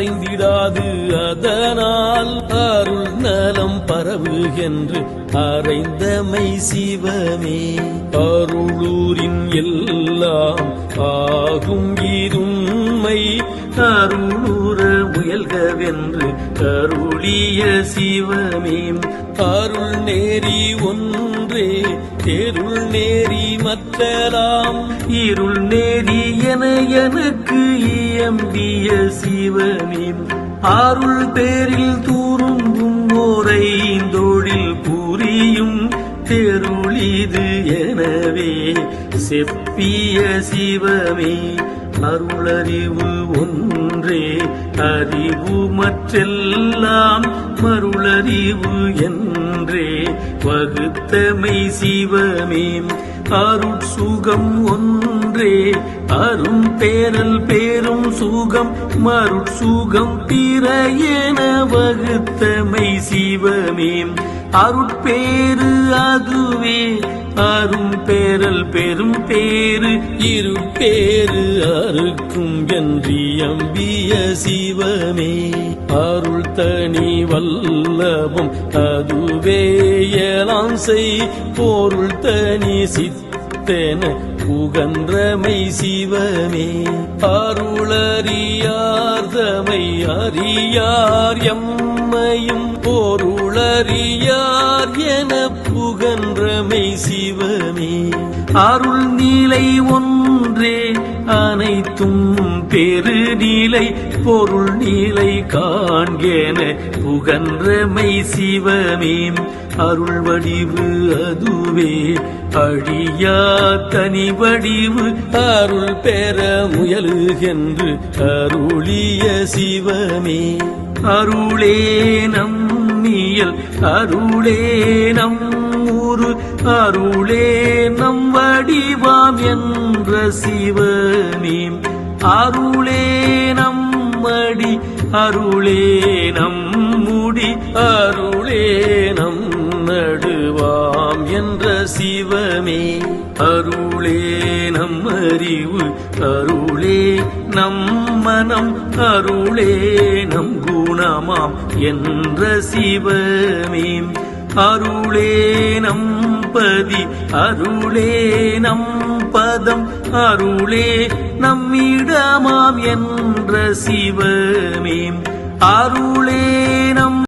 அசைந்திடாது அதனால் அருள் நலம் பரவுகின்று அறைந்தமை சிவமே அருளூரின் எல்லாம் ஆகும் இருமை அருளூர் இயல்கவென்று கருளிய சிவமே. அருள் நேரி ஒன்றே தேருள் நேரி மற்றலாம். இருள் நேரி என எனக்கு இயம்பிய சிவமே. அருள் பேரில் தூரும்பும் ஓரை தொழில் புரியும் தெருளிது எனவே. செப்பிய சிவமே அருளறிவு ஒன்றே அறிவு மற்றெல்லாம் மருளறிவு என்றே. வகுத்தமை சிவமே அருட்சுகம் ஒன்றே. அரும் பேரல் பேரும் சுகம் மருட்சுகம் பிற என வகுத்தமை சிவமே. அருட்பேரு அது அரும் பேரல் பெரும் பேரு இரு பேரு அறுக்கும் என்றியம்பிய சிவமே. அருள் தனி வல்லவும் அதுவேயலாம் செய். பொருள் தனி சித்தன புகன்றமை சிவமே. அருளறியார்தமை அறியார் எம்மையும் பொருளறியார் சிவமே. அருள் நீலை ஒன்றே அனைத்தும் பெருநீலை பொருள் நீலை காண்கேன புகன்றமை சிவமே. அருள் வடிவு அதுவே அழியா தனி வடிவு அருள் பெற முயலுகென்று அருளிய சிவமே. அருளே நம்மியல் அருளே நம் அருளே நம் வடிவாம் என்ற சிவமே அருளே நம்மடி அருளே நம் முடி அருளே நம் நடுவாம் என்ற சிவமே. அருளே நம் அறிவு அருளே நம் மனம் அருளே நம் குணமாம் என்ற சிவமே அருளே நம் பதி அருளே நம் பதம் அருளே நம்மிடமாம் என்ற சிவமேம் அருளே நம்